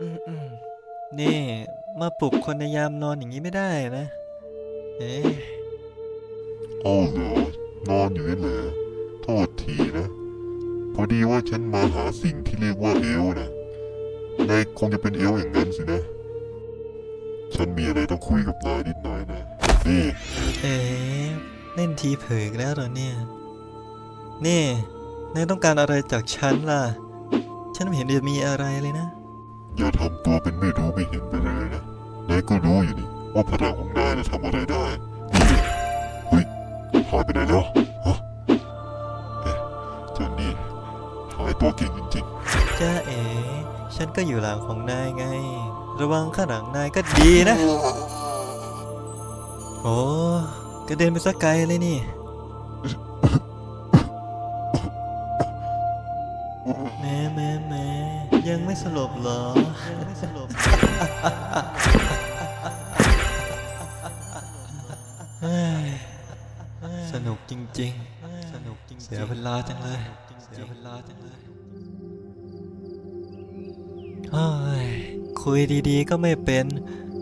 อืมอืมนี่มาปลุกคนในยามนอนอย่างนี้ไม่ได้นะ เอ๊ะเอาเหรอนอนอยู่นั่นเหรอโทษทีนะ พอดีว่าฉันมาหาสิ่งที่เรียกว่าเอลนะนายคงจะเป็นเอลอย่างนั้นสินะ ฉันมีอะไรต้องคุยกับนายนิดหน่อยนะ นี่ เอ๊ะเล่นทีเผยอีกแล้วเหรอเนี่ย นี่นายต้องการอะไรจากฉันล่ะ ฉันไม่เห็นจะมีอะไรเลยนะ อย่าทำตัวเป็นไม่รู้ไม่เห็นไปเลยนะนายก็รู้อยู่นี่ว่าพลังของนายจะทำอะไรได้นี่เฮ้ยหายไปไหนแล้วฮะเอ๊ะจ้านี่หายตัวเก่งจริงจ้าเอ๋ฉันก็อยู่หลังของนายไง ระวังข้างหลังนายก็ดีนะ โอ้กระเด็นไปสักไกลเลยนี่ แม่แม่แม่ยังไม่สลบเหรอ ยังไม่สลบเฮ้ยสนุกจริง ๆ สนุกจริงๆเสียเวลาจังเลย เสียเวลาจังเลยเฮ้ยคุยดีๆก็ไม่เป็น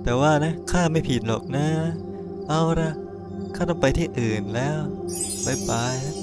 แต่ว่านะข้าไม่ผิดหรอกนะ เอาละข้าต้องไปที่อื่นแล้วบายบายนะ